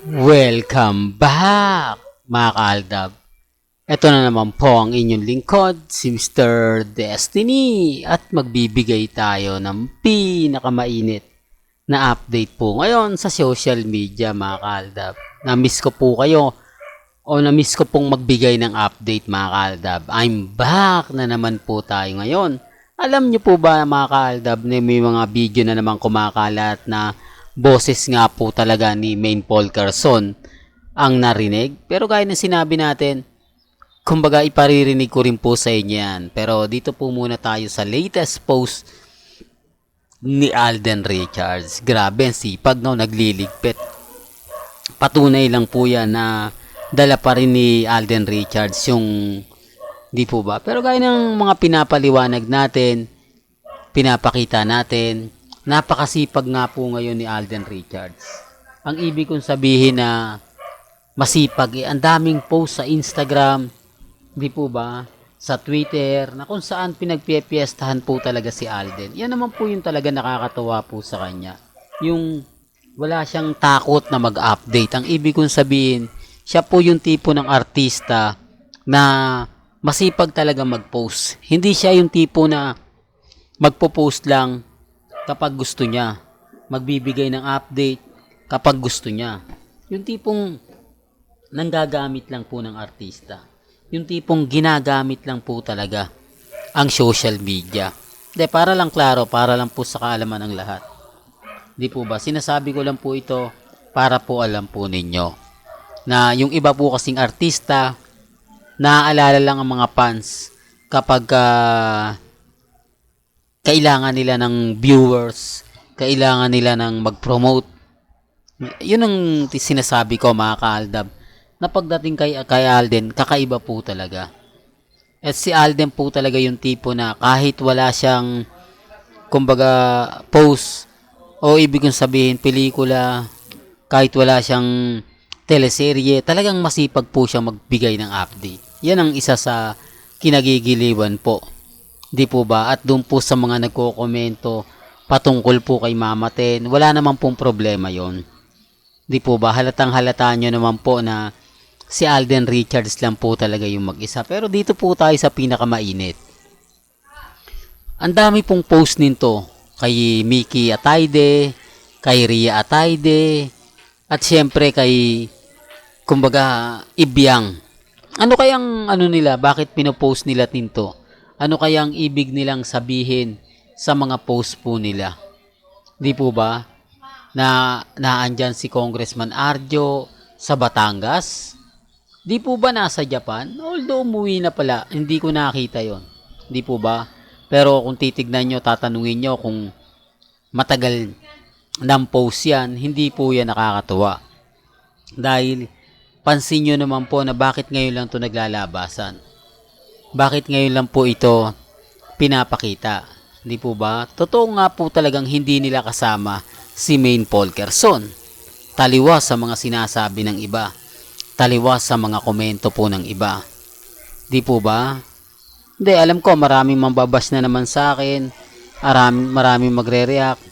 Welcome back, mga kaaldab. Ito na naman po ang inyong lingkod, si Mr. Destiny. At magbibigay tayo ng pinakamainit na update po ngayon sa social media, mga kaaldab. Na-miss ko po kayo o na-miss ko pong magbigay ng update, mga kaaldab. I'm back na naman po tayo ngayon. Alam niyo po ba, mga kaaldab, na may mga video na naman kumakalat na boses nga po talaga ni Main Paul Carson ang narinig. Pero gaya ng sinabi natin, kumbaga iparirinig ko rin po sa inyo yan. Pero dito po muna tayo sa latest post ni Alden Richards. Grabe, ang sipag no, nagliligpit. Patunay lang po yan na dala pa rin ni Alden Richards yung di po ba? Pero gaya ng mga pinapaliwanag natin, pinapakita natin, napakasipag nga po ngayon ni Alden Richards. Ang ibig kong sabihin na masipag, eh, ang daming post sa Instagram, di po ba? Sa Twitter, na kung saan pinagpipiestahan po talaga si Alden. Yan naman po yung talaga nakakatawa po sa kanya. Yung wala siyang takot na mag-update. Ang ibig kong sabihin, siya po yung tipo ng artista na masipag talaga mag-post. Hindi siya yung tipo na magpo-post lang kapag gusto niya. Magbibigay ng update kapag gusto niya. Yung tipong nanggagamit lang po ng artista. Yung tipong ginagamit lang po talaga ang social media. De, para lang klaro, para lang po sa kaalaman ng lahat. Di po ba? Sinasabi ko lang po ito para po alam po ninyo na yung iba po kasing artista naaalala lang ang mga fans kapag ah, kailangan nila ng viewers, kailangan nila ng mag-promote. Yun ang sinasabi ko mga kaaldab. Na pagdating kay, kay Alden, kakaiba po talaga. At si Alden po talaga yung tipo na kahit wala siyang kumbaga post o ibig kong sabihin pelikula, kahit wala siyang teleserye, talagang masipag po siya magbigay ng update. Yan ang isa sa kinagigiliwan po. Di po ba? At doon po sa mga nagko-komento patungkol po kay Mama Ten, wala naman pong problema yon. Di po ba? Halatang halata nyo naman po na si Alden Richards lang po talaga yung mag-isa. Pero dito po tayo sa pinakamainit. Ang dami pong post nito kay Mickey Atayde, kay Ria Atayde, at syempre kay kumbaga Ibyang. Ano kayang ano nila, bakit pinopost nila tinto? Ano kayang ibig nilang sabihin sa mga post po nila? Di po ba? Na naandyan si Congressman Arjo sa Batangas? Di po ba nasa Japan? Although umuwi na pala, hindi ko nakita yon. Di po ba? Pero kung titignan nyo, tatanungin nyo kung matagal ng post yan, hindi po yan nakakatuwa. Dahil pansin nyo naman po na bakit ngayon lang to naglalabasan. Bakit ngayon lang po ito pinapakita? Di po ba? Totoo nga po talagang hindi nila kasama si Main Paul Kerson. Taliwas sa mga sinasabi ng iba. Taliwas sa mga komento po ng iba. Di po ba? Hindi, alam ko maraming mambabash na naman sa akin. Maraming, maraming magre-react.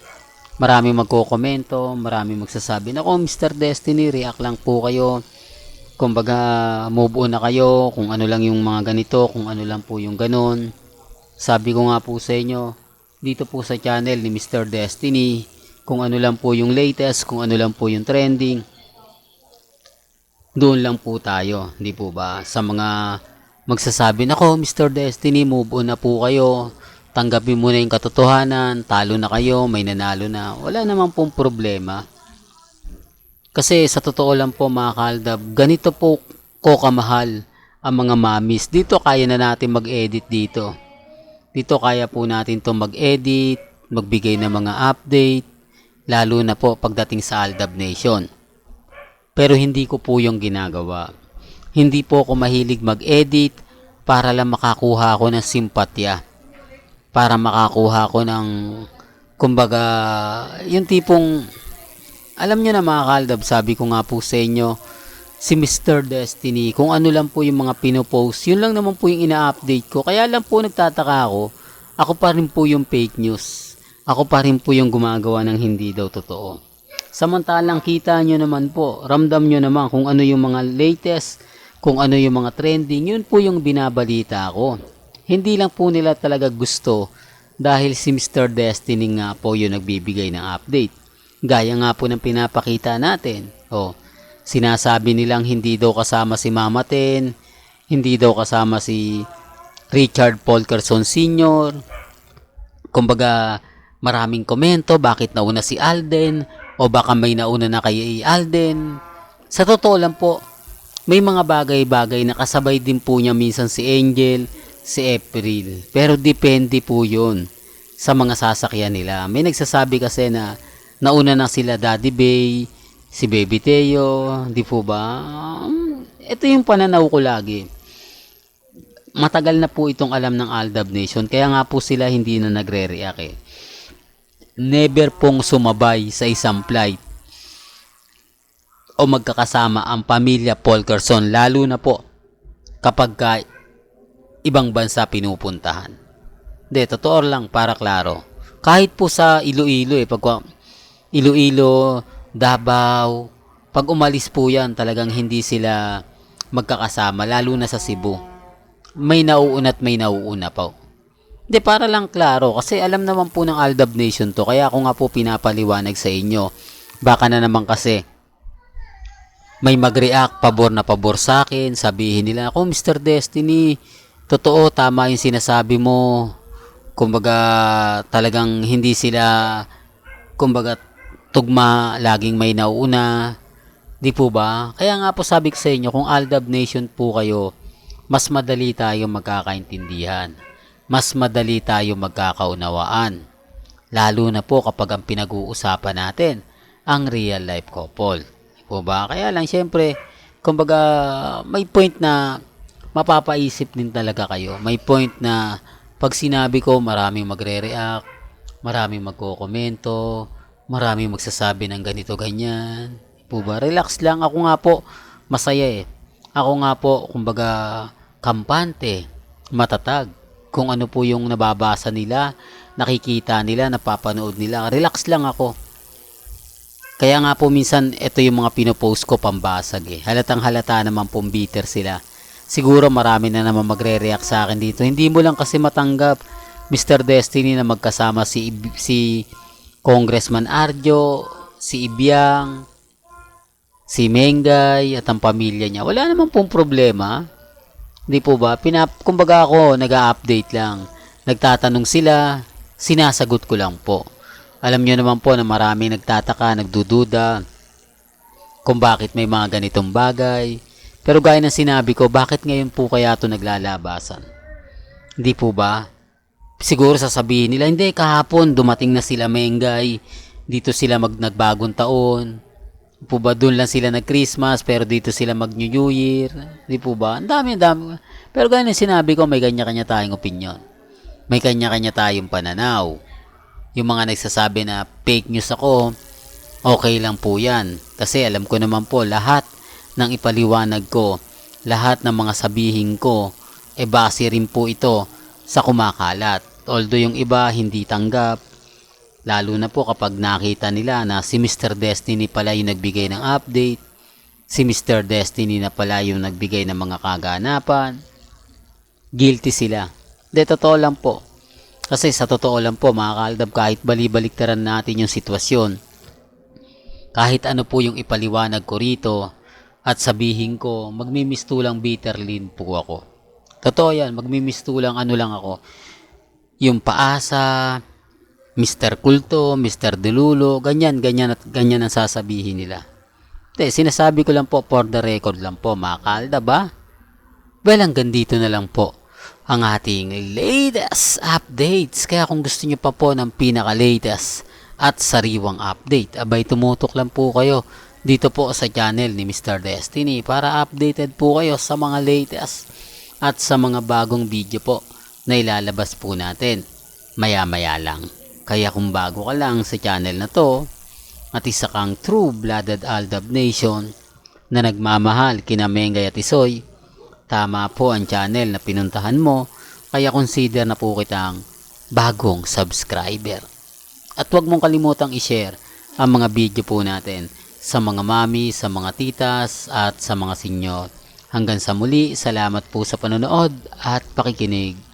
Maraming magko-komento. Maraming magsasabi na, oh, Mr. Destiny, react lang po kayo kumbaga move on na kayo kung ano lang yung mga ganito, kung ano lang po yung ganon. Sabi ko nga po sa inyo, dito po sa channel ni Mr. Destiny, kung ano lang po yung latest, kung ano lang po yung trending, doon lang po tayo, di po ba? Sa mga magsasabi, nako Mr. Destiny, move on na po kayo, tanggapin mo na yung katotohanan, talo na kayo, may nanalo na, wala naman pong problema. Kasi sa totoo lang po mga kaldab, ganito po ko kamahal ang mga mamis. Dito kaya na natin mag-edit dito. Dito kaya po natin to mag-edit, magbigay ng mga update, lalo na po pagdating sa Aldab Nation. Pero hindi ko po yung ginagawa. Hindi po ako mahilig mag-edit para lang makakuha ako ng simpatya. Para makakuha ako ng, kumbaga, yung tipong alam nyo na mga kaldab, sabi ko nga po sa inyo, si Mr. Destiny, kung ano lang po yung mga pinopost, yun lang naman po yung ina-update ko. Kaya lang po nagtataka ako, ako pa rin po yung fake news. Ako pa rin po yung gumagawa ng hindi daw totoo. Samantalang kita nyo naman po, ramdam nyo naman kung ano yung mga latest, kung ano yung mga trending, yun po yung binabalita ko. Hindi lang po nila talaga gusto dahil si Mr. Destiny nga po yung nagbibigay ng update. Gaya nga po ng pinapakita natin. O, sinasabi nilang hindi daw kasama si Mama Ten, hindi daw kasama si Richard Paul Carson Sr. Kumbaga, maraming komento, bakit nauna si Alden, o baka may nauna na kay Alden. Sa totoo lang po, may mga bagay-bagay na kasabay din po niya minsan si Angel, si April. Pero depende po yun sa mga sasakyan nila. May nagsasabi kasi na nauna na sila Daddy Bay, si Baby Teo, di po ba? Um, Ito yung pananaw ko lagi. Matagal na po itong alam ng Aldab Nation, kaya nga po sila hindi na nagre-react eh. Never pong sumabay sa isang flight o magkakasama ang pamilya Paul Carson, lalo na po kapag ka ibang bansa pinupuntahan. Hindi, totoo lang para klaro. Kahit po sa Iloilo eh, pag Iloilo, Davao, pag umalis po yan, talagang hindi sila magkakasama, lalo na sa Cebu. May nauuna at may nauuna pa. Hindi, para lang klaro, kasi alam naman po ng Aldab Nation to, kaya ako nga po pinapaliwanag sa inyo. Baka na naman kasi, may mag-react pabor na pabor sa akin, sabihin nila, ako Mr. Destiny, totoo, tama yung sinasabi mo. Kumbaga, talagang hindi sila, kumbaga, tugma, laging may nauuna. Di po ba? Kaya nga po sabi ko sa inyo, kung Aldab Nation po kayo, mas madali tayo magkakaintindihan. Mas madali tayo magkakaunawaan. Lalo na po kapag ang pinag-uusapan natin, ang real life couple. Di po ba? Kaya lang, syempre, kumbaga, may point na mapapaisip din talaga kayo. May point na pag sinabi ko, maraming magre-react, maraming magkokomento, maraming magsasabi ng ganito, ganyan. Po ba? Relax lang. Ako nga po, masaya eh. Ako nga po, kumbaga, kampante, matatag. Kung ano po yung nababasa nila, nakikita nila, napapanood nila. Relax lang ako. Kaya nga po minsan, ito yung mga pinopost ko pambasag eh. Halatang halata naman pong bitter sila. Siguro marami na naman magre-react sa akin dito. Hindi mo lang kasi matanggap, Mr. Destiny, na magkasama si, si Congressman Arjo, si Ibiang, si Mengay, at ang pamilya niya. Wala naman pong problema. Hindi po ba? Pinap kumbaga ako, nag-update lang. Nagtatanong sila, sinasagot ko lang po. Alam nyo naman po na marami nagtataka, nagdududa kung bakit may mga ganitong bagay. Pero gaya ng sinabi ko, bakit ngayon po kaya ito naglalabasan? Hindi po ba? Siguro sasabihin nila, hindi, kahapon dumating na sila Mengay. Dito sila mag nagbagong taon. Po ba doon lang sila nag-Christmas pero dito sila mag New Year? Di po ba? Ang dami, ang dami. Pero gaya ng sinabi ko, may kanya-kanya tayong opinion. May kanya-kanya tayong pananaw. Yung mga nagsasabi na fake news ako, okay lang po yan. Kasi alam ko naman po, lahat ng ipaliwanag ko, lahat ng mga sabihin ko, e base rin po ito sa kumakalat. Although yung iba hindi tanggap, lalo na po kapag nakita nila na si Mr. Destiny pala yung nagbigay ng update, si Mr. Destiny na pala yung nagbigay ng mga kaganapan, guilty sila. De, totoo lang po. Kasi sa totoo lang po, mga kaaldab, kahit balibaliktaran natin yung sitwasyon, kahit ano po yung ipaliwanag ko rito, at sabihin ko, magmimistulang bitterlin po ako. Totoo yan, magmimistulang ano lang ako. Yung paasa, Mr. Kulto, Mr. Delulo, ganyan, ganyan at ganyan ang sasabihin nila. Te, sinasabi ko lang po for the record lang po, mga kalda ba? Well, hanggang dito na lang po ang ating latest updates. Kaya kung gusto nyo pa po ng pinaka-latest at sariwang update, abay tumutok lang po kayo dito po sa channel ni Mr. Destiny para updated po kayo sa mga latest at sa mga bagong video po na ilalabas po natin maya-maya lang. Kaya kung bago ka lang sa channel na to at isa kang true-blooded Aldab Nation na nagmamahal kina Mengay at Isoy, tama po ang channel na pinuntahan mo kaya consider na po kitang bagong subscriber. At huwag mong kalimutang i-share ang mga video po natin sa mga mami, sa mga titas at sa mga senyor. Hanggang sa muli, salamat po sa panonood at pakikinig.